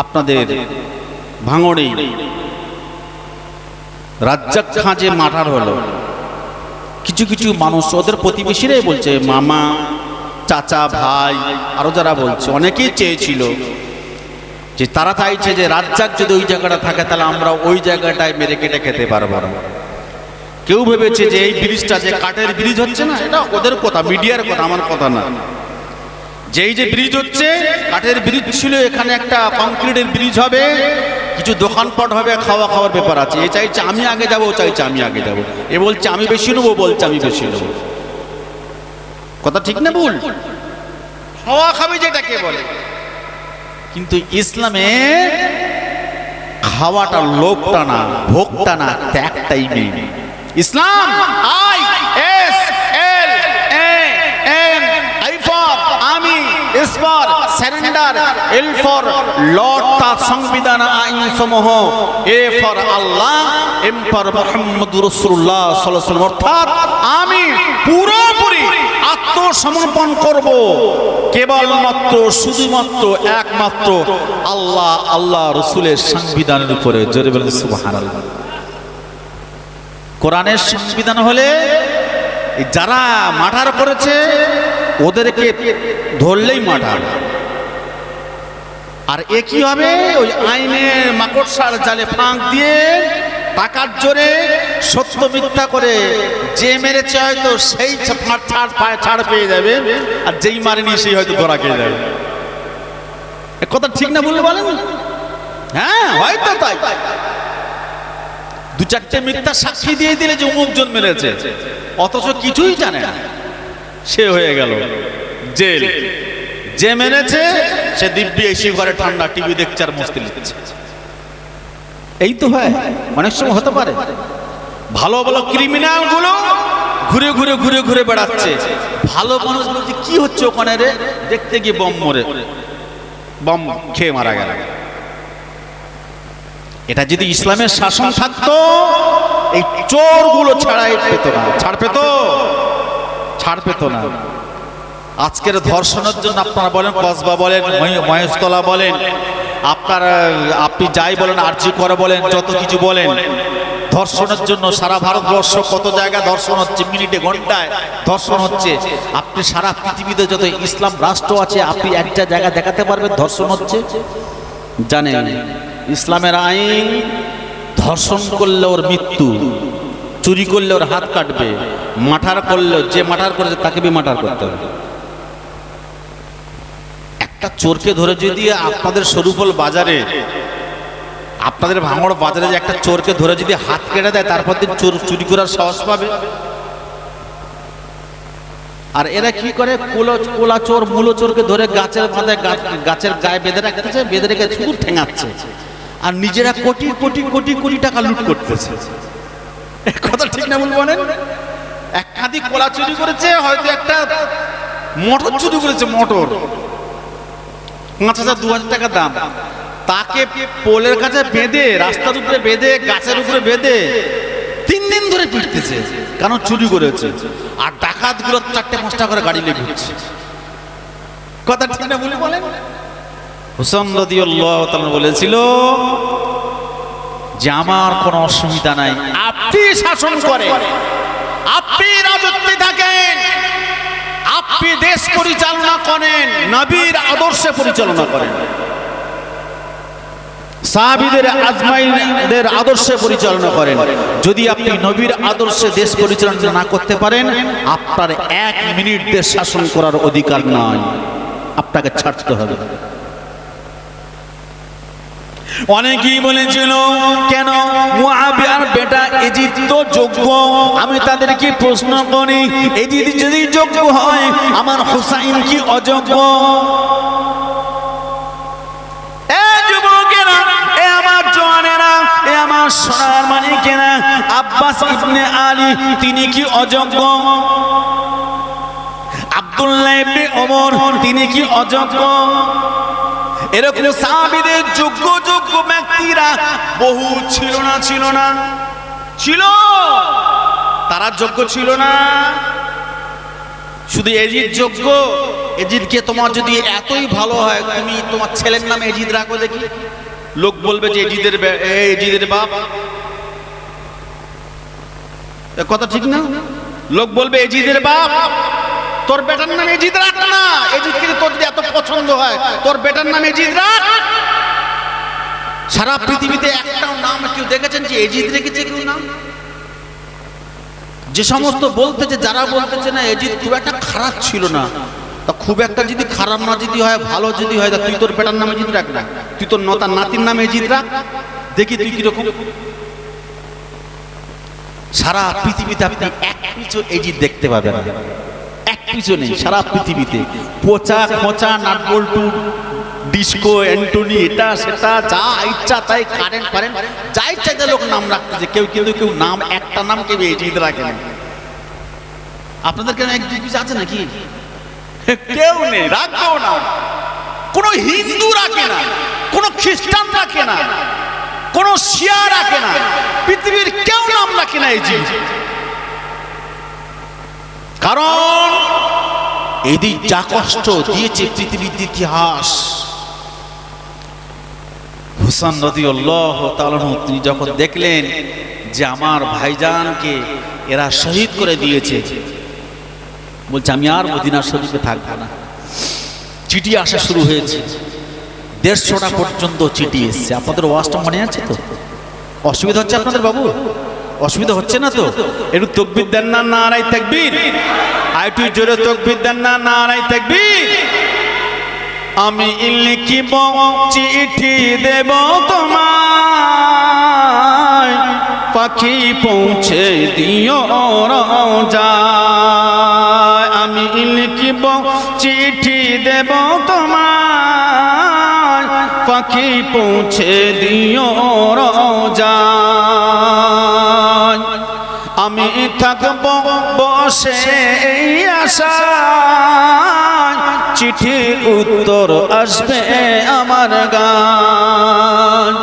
আপনাদের ভাঙড়ে রাজ্জাক খাঁ যে মাঠার হলো। কিছু কিছু মানুষ ওদের প্রতিবেশীরাই বলছে, মামা, চাচা, ভাই, আরও যারা বলছে, অনেকেই চেয়েছিল যে তারা চাইছে যে রাজ্জাক যদি ওই জায়গাটা থাকে, তাহলে আমরা ওই জায়গাটায় মেরে কেটে খেতে পারব। না কেউ ভেবেছে যে এই ব্রিজটা যে কাঠের ব্রিজ হচ্ছে না, এটা ওদের কথা, মিডিয়ার কথা, আমার কথা না। যেই যে ব্রিজ হচ্ছে কাঠের ব্রিজ ছিল এখানে একটা কংক্রিটের ব্রিজ হবে কিছু দোকানপাট হবে খাওয়া খাওয়ার ব্যাপার আছে। এ চাইছে আমি আগে যাব চাইছে আমি আগে যাব। এ বলছে আমি বেশি নেব বলছে আমি বেশি নেব। কথা ঠিক না ভুল? খাওয়া খাবে যেটাকে বলে। কিন্তু ইসলামে খাওয়াটা লোভটা না ভোগটা না ত্যাগটাই main Islam I S L A N I for আমি S for surrender L for lord তার সংবিধান আইন সমূহ A for Allah M for সাল্লাল্লাহু আলাইহি ওয়াসাল্লাম অর্থাৎ আমি পুরোপুরি আত্মসমর্পণ করব। কেবলমাত্র, শুধুমাত্র, একমাত্র আল্লাহ আল্লাহ রসুলের সংবিধানের উপরে। জোরে বলেন, সুবহানাল্লাহ। কোরআনের সংবিধান হলে যারা মার্ডার করেছে, ওদেরকে ধরলেই মার্ডার। আর এ কি হবে? ওই আইনের মাকড়সার জালে ফাঁক দিয়ে টাকার জোরে সত্য মিথ্যা করে যে মেরেছে হয়তো সেই ছাড় পায় ছাড় পেয়ে যাবে, আর যেই মারেনি সেই হয়তো ধরা খেয়ে যাবে। কথা ঠিক না বললে বলেন? হ্যাঁ হয়তো তাই। দু চারটে মিথ্যা সাক্ষী দিয়ে দিলে যে অমুক জন মেরেছে, অথচ কিছুই জানে না। সে হয়ে গেল, জেল। যে মেরেছে সে দিব্যি এসি ঘরে ঠান্ডা টিভি দেখছে আর মস্তি লিখছে। এই তো হয় অনেক সময় হতে পারে। ভালো ভালো ক্রিমিনালগুলো ঘুরে ঘুরে ঘুরে ঘুরে বেড়াচ্ছে। ভালো মানুষ বলতে কি হচ্ছে ওখানে রে? দেখতে গিয়ে বম মরে। বম খেয়ে মারা গেল। এটা যদি ইসলামের শাসন থাকতো এই চোরগুলো ছাড়াই পেত না। ছাড় পেত? ছাড় পেত না। আজকের ধর্ষণের জন্য আপনারা বলেন, কসবা বলেন মহে- মহেশতলা বলেন, আপনার, আপনি যাই বলেন, আরজি করে বলেন, যত কিছু বলেন। ধর্ষণের জন্য সারা ভারতবর্ষ কত জায়গায় ধর্ষণ হচ্ছে, মিনিটে, ঘন্টায় ধর্ষণ হচ্ছে। আপনি সারা পৃথিবীতে যত ইসলাম রাষ্ট্র আছে, আপনি একটা জায়গা দেখাতে পারবেন, ধর্ষণ হচ্ছে? জানেন, ইসলামের আইন, ধর্ষণ করলে ওর মৃত্যু, চুরি করলে ওর হাত কাটবে মাঠার করলে, যে মাঠার করেছে তাকে বি মাঠার করতে হবে। একটা চোরকে ধরে যদি আপনাদের সরুফল বাজারে, আপনাদের ভাঙড় বাজারে যে একটা চোরকে ধরে যদি হাত কেটে দেয়, তারপর দিন চোর চুরি করার সাহস পাবে? আর এরা কি করে? কোলো, কোলা চোর, মূলো চোরকে ধরে গাছের মাথায় গাছের গায়ে বেঁধে রাখতেছে, বেঁধে রেখে শুধু ঠেঙাচ্ছে। আর নিজেরা কোটি কোটি কোটি কোটি টাকা লুট করতেছে। কথা ঠিক না বলব বলেন? এক খাদি কোলা চুরি করেছে, হয়তো একটা মোটর চুরি করেছে, মোটর। পাঁচ হাজার দু হাজার টাকা দাম। তাকে পোলের কাছে বেঁধে, রাস্তার উপরে বেঁধে, গাছের উপরে বেঁধে তিন দিন ধরে পিটতেছে কারণ চুরি করেছে? আর ডাকাতগুলো চারটে পাঁচটা করে গাড়ি নিয়ে ঘুরছে। কথা ঠিক না বলে বলেন? হুসন রদিউল্লাহ বলেছিল যে আমার কোনো অসুবিধা নাই। আপনি শাসন করেন। আপনি আপনি দেশ পরিচালনা করেন, নবীর আদর্শে পরিচালনা করেন। সাহাবিদের আজমাইদের আদর্শে পরিচালনা করেন। যদি আপনি নবীর আদর্শে দেশ পরিচালনা না করতে পারেন, আপনার এক মিনিট দেশ শাসন করার অধিকার নয় আপনাকে ছাড়তে হবে। অনেকেই বলেছিল, কেন যোগ্য আমি তাদেরকে প্রশ্ন করি এজিদ যদি যোগ্য হয়, আমার হুসাইন কি অযোগ্য? তিনি কি তিনি কি এরকম যোগ্য যোগ্য ব্যক্তিরা বহু ছিল না ছিল না। ছিল। তারা যোগ্য ছিল না। শুধু এজিদ যোগ্য? এজিদকে তোমার যদি এতই ভালো হয়, তুমি তোমার ছেলের নামে এজিদ রাখো দেখি। লোক বলবে যে এজিদের এজিদের বাপ। কথা ঠিক না? লোক বলবে এজিদের বাপ। তোর বেটার নামে এজিদ রাখ না। এজিদ এজিদকে তোর যদি এত পছন্দ হয়, তোর বেটার নামে এজিদ রাখ। সারা পৃথিবীতে একটাও নাম কেউ দেখেছেন যে এজিদ রেখেছে কেউ নাম? যে সমস্ত বলতেছে, যারা বলতেছে না, এজিদ খুব একটা খারাপ ছিল না। তা খুব একটা যদি খারাপ না যদি হয়, ভালো যদি হয়, তা তুই তোর বেটার নামে জিত রাখ না। তুই তোর নতার নাতির নামে জিত রাখ। দেখি তুই কীরকম। সারা পৃথিবীতে আপনি এক পিছু এজিদ দেখতে পাবেন। এক পিছু নেই, সারা পৃথিবীতে। পচা খোঁচা নাটবল্টু ডিস্কো অ্যান্টনি এটা সেটা যা ইচ্ছা তাই কারেন্ট ফারেন্ট যা ইচ্ছা তাই লোক নাম রাখতেছে কেউ কিন্তু কেউ নাম, একটা নাম কেউ এজিদ রাখে না। আপনাদের কেন এক দুই পিস আছে নাকি? কেউ নেই, রাখবেও না। কোনো হিন্দু রাখে না, কোনো খ্রিস্টান রাখে না, কোনো শিয়া রাখে না, পৃথিবীর কেউ নাম রাখে না এই জিনিস। কারণ এদিক যা কষ্ট দিয়েছে পৃথিবীর ইতিহাস। হুসান নদী আল্লাহ তিনি যখন দেখলেন যে আমার ভাইজানকে এরা শহীদ করে দিয়েছে, বলছে, আমি আর মদিনা শরীফে থাকব না। চিঠি আসা শুরু হয়েছে। দেড়শোটা পর্যন্ত চিঠি এসছে। আপনাদের ওয়াজটা মনে আছে তো? অসুবিধা হচ্ছে আপনাদের বাবু? অসুবিধা হচ্ছে না তো? একটু তকবির দেন না না আড়াই থাকবির আর একটু জোরে তকবির দেন না না আড়াই থাকবির আমি লিখিব চিঠি দেব তোমায়। পাখি পৌঁছে দিও যায় আমি লিখিব চিঠি দেব তোমায়। পাখি পৌঁছে দিও যায় আমি থাকব এই আশায় চিঠির উত্তর আসবে আমার গান।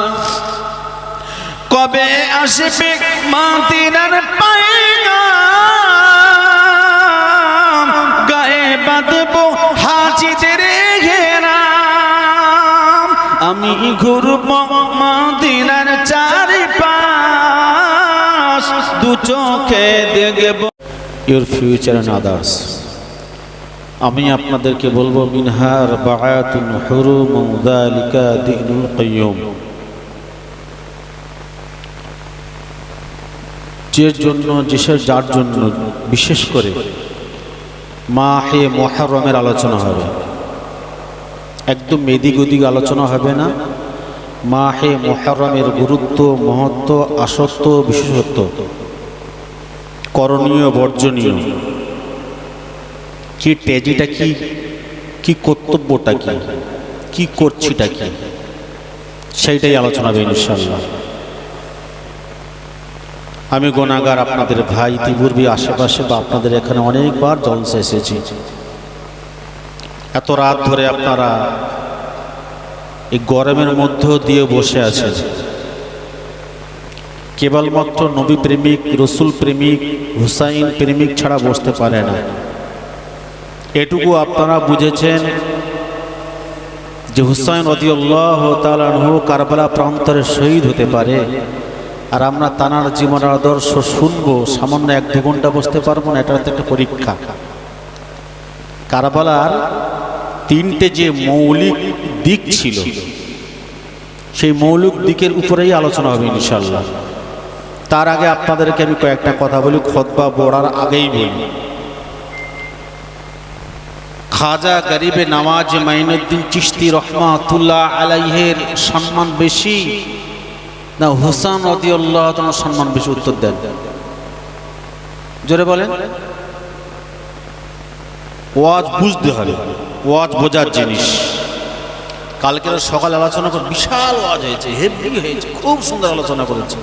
কবে আসবে মাতিরার পায়গাম? গায়ে বাঁধব হাজিদের ঘেরাম। আমি ঘুরব মাদিনার চারিপাশ। দু চোখে দেখব ইউর ফিউচার অ্যান্ড আদার্স আমি আপনাদেরকে বলব মিনহার বায়াতুন হুরুম দালিকা দিনুল কাইয়ুম যে জন্য যেসব যার জন্য, বিশেষ করে মা হে মহারমের আলোচনা হবে। একদম মেদিক ওদিক আলোচনা হবে না। মা হে মহারমের গুরুত্ব, মহত্ব আসত্ব বিশেষত্ব। করণীয় বর্জনীয়। কি টেজিটা কি? কি কর্তব্যটা কি? কি করছিটা কি? সেইটাই আলোচনা হবে ইনশাল্লাহ আমি গোনাগার আপনাদের ভাই ইতিপূর্বে আশেপাশে বা আপনাদের এখানে অনেকবার জলসে এসেছি। এত রাত ধরে আপনারা এই গরমের মধ্য দিয়ে বসে আছেন। কেবলমাত্র নবী প্রেমিক, রসুল প্রেমিক, হুসাইন প্রেমিক ছাড়া বসতে পারে না। এটুকু আপনারা বুঝেছেন যে হুসাইন রদিউল্লাহ তালানহু কারবালা প্রান্তরে শহীদ হতে পারে। আর আমরা তানার জীবন আদর্শ শুনব, সামান্য এক দু ঘণ্টা বসতে পারব না এটা একটা পরীক্ষা। কারবালার তিনটে যে মৌলিক দিক ছিল, সেই মৌলিক দিকের উপরেই আলোচনা হবে ইনশাল্লাহ তার আগে আপনাদেরকে আমি কয়েকটা কথা বলি খতবা বড়ার আগেই বলি। খাজা গরিবে নামাজ মাইনুদ্দিন চিশতি রহমাতুল্লাহ আলাইহের সম্মান বেশি না হুসান রদিউল্লাহ তোমার সম্মান বেশি? উত্তর দেন। জোরে বলেন। ওয়াজ বুঝতে হবে, ওয়াজ বোঝার জিনিস। কালকে সকালে আলোচনা করে বিশাল ওয়াজ হয়েছে, হেভি হয়েছে, খুব সুন্দর আলোচনা করেছে।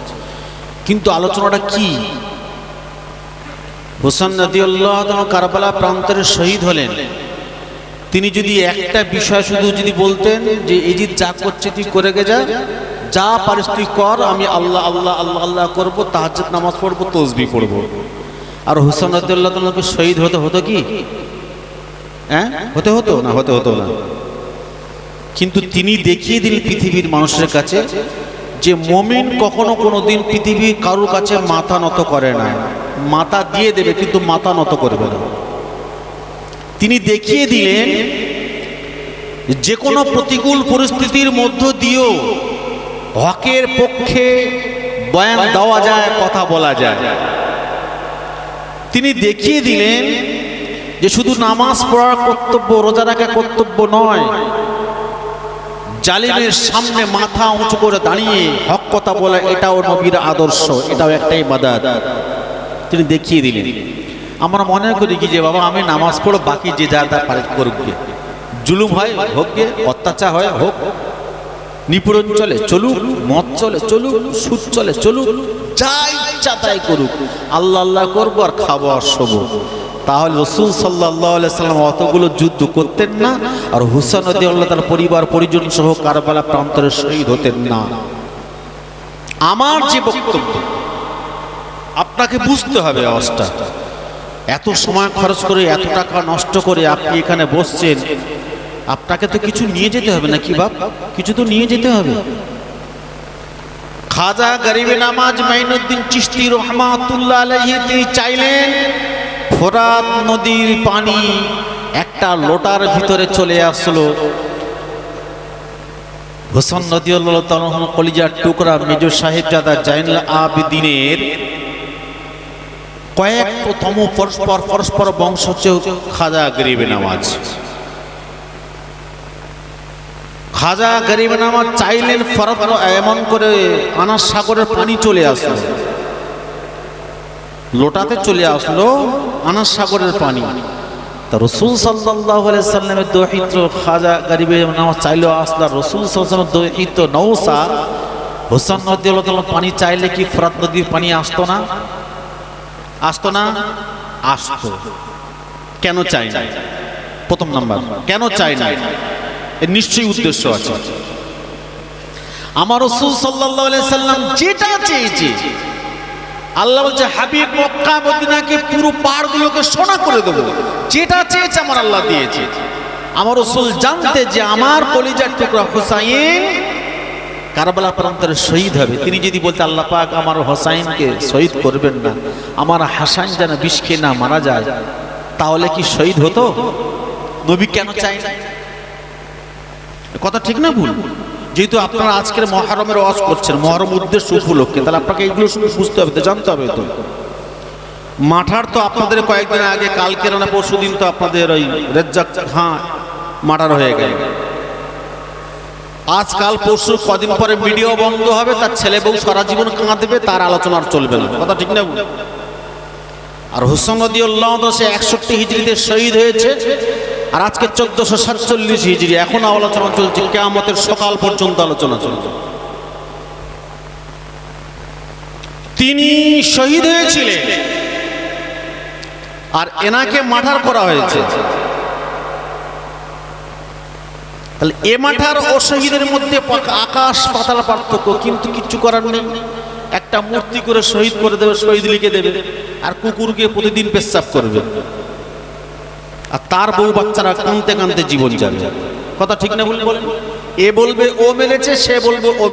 কিন্তু আলোচনাটা কি? হোসেন নদিউল্লাহ কারবালা প্রান্তরে শহীদ হলেন, তিনি যদি একটা বিষয় শুধু যদি বলতেন যে এই যে যা করছে তুই করে গে যা যা পারিস তুই কর, আমি আল্লাহ আল্লাহ আল্লাহ আল্লাহ করব, তাহাজ্জুদ নামাজ পড়ব, তসবি পড়ব। আর হুসেন রদুল্লাহ তোমাকে শহীদ হতে হতো কি? হ্যাঁ? হতে হতো? না, হতে হতো না। কিন্তু তিনি দেখিয়ে দিলেন পৃথিবীর মানুষের কাছে যে মমিন কখনো কোনো দিন পৃথিবীর কারোর কাছে মাথা নত করে না। মাথা দিয়ে দেবে, কিন্তু মাথা নত করবে না। তিনি দেখিয়ে দিলেন, যে কোনো প্রতিকূল পরিস্থিতির মধ্য দিয়েও হকের পক্ষে বয়ান দেওয়া যায়, কথা বলা যায়। তিনি দেখিয়ে দিলেন যে শুধু নামাজ পড়ার কর্তব্য, রোজা রাখা কর্তব্য নয় জালিমের সামনে মাথা উঁচু করে দাঁড়িয়ে হক কথা বলা এটাও নবীর আদর্শ এটাও একটাই বাদাত তিনি দেখিয়ে দিলেন। আমরা মনে করি কি যে বাবা আমি নামাজ পড়ো বাকি যে যা তা পারে করুক। জুলুম হয় হোক গে অত্যাচার হয় হোক। নিপুরণ চলে চলুক মদ চলে চলুক সুদ চলে চলুক যা ইচ্ছা তাই করুক। আল্লাহ আল্লাহ করব আর খাব আর শোবো। তাহলে রসুল সাল্লাহ সাল্লাম অতগুলো যুদ্ধ করতেন না, আর হুসান আল্লাহ তার পরিবার পরিজন সহ কারবালা প্রান্তরে শহীদ হতেন না। আমার যে বক্তব্য, আপনাকে বুঝতে হবে অবস্থা এত সময় খরচ করে, এত টাকা নষ্ট করে আপনি এখানে বসছেন, আপনাকে তো কিছু নিয়ে যেতে হবে নাকি বাপ? কিছু তো নিয়ে যেতে হবে। খাজা গরিবে নামাজ মাইনুদ্দিন চিস্তি রহমাতুল্লাহ আলাইহি চাইলেন ফোরাত নদীর পানি একটা লোটার ভিতরে চলে আসলো। হোসেন নদী কলিজার টুকরা মেজর জাদা জাইনুল আবিদিনের কয়েকতম পরস্পর পরস্পর বংশ হচ্ছে খাজা গরিবে নামাজ। খাজা গরিব নামাজ চাইলেন ফরত এমন করে আনার সাগরের পানি চলে আসলো। লোটাতে চলে আসলো আনার সাগরের পানি। তা রসুল সাল্লাহ সাল্লামের দহিত্র খাজা গরিবে নামাজ চাইলেও আসলো। রসুল সাল্লামের দহিত্র নৌসা হোসান নদী পানি চাইলে কি ফরাত নদীর পানি আসতো না? আসতো না? আসতো। কেন চাই না? প্রথম নাম্বার, কেন চাই না? এর নিশ্চয়ই উদ্দেশ্য আছে। আমার রসুল সাল্লাহ সাল্লাম যেটা চেয়েছে আল্লাহ বলছে, হাবিব মক্কা, মদিনাকে পুরো পাহাড়গুলোকে সোনা করে দেবো। যেটা চেয়েছে আমার আল্লাহ দিয়েছে। আমার রসুল জানতে যে আমার কলিজার টুকরা হুসাইন কারবালা প্রান্তরে শহীদ হবে। তিনি যদি বলতে, আল্লাহ পাক আমার হোসাইনকে শহীদ করবেন না, আমার হাসান যেন বিষ খেয়ে না মারা যায়, তাহলে কি শহীদ হতো? নবী কেন চাই কথা ঠিক না ভুল? যেহেতু আপনারা আজকের মহারমের ওয়াজ করছেন, মহরম উদ্দেশ্য উপলক্ষে, তাহলে আপনাকে এগুলো বুঝতে হবে, তো জানতে হবে তো। মাঠার তো আপনাদের কয়েকদিন আগে, কালকের না পরশু দিন তো আপনাদের ওই রেজ্জাক হ্যাঁ মাঠার হয়ে গেল। আজকাল পরশু কদিন পরে ভিডিও বন্ধ হবে, তার ছেলে বউ সারা জীবন কাঁদবে, তার আলোচনা আর চলবে না। কথা ঠিক না আর হুসন নদী সে একষট্টি হিজড়িতে শহীদ হয়েছে। আর আজকে চোদ্দশো সাতচল্লিশ হিজড়ি এখন আলোচনা চলছে, কেয়ামতের সকাল পর্যন্ত আলোচনা চলছে। তিনি শহীদ হয়েছিলেন। আর এনাকে মাঠার করা হয়েছে। তাহলে এ মাঠার ও শহীদের মধ্যে আকাশ পাতাল পার্থক্য, কিন্তু কিচ্ছু করার নেই। একটা মূর্তি করে শহীদ করে দেবে, শহীদ লিখে দেবে, আর কুকুরকে প্রতিদিন পেশাব করবে। আর তার বউ বাচ্চারা কানতে কানতে জীবন যাবে। কথা ঠিক না বলে বলেন? এ বলবে, ও মেরেছে, সে বলবে, ও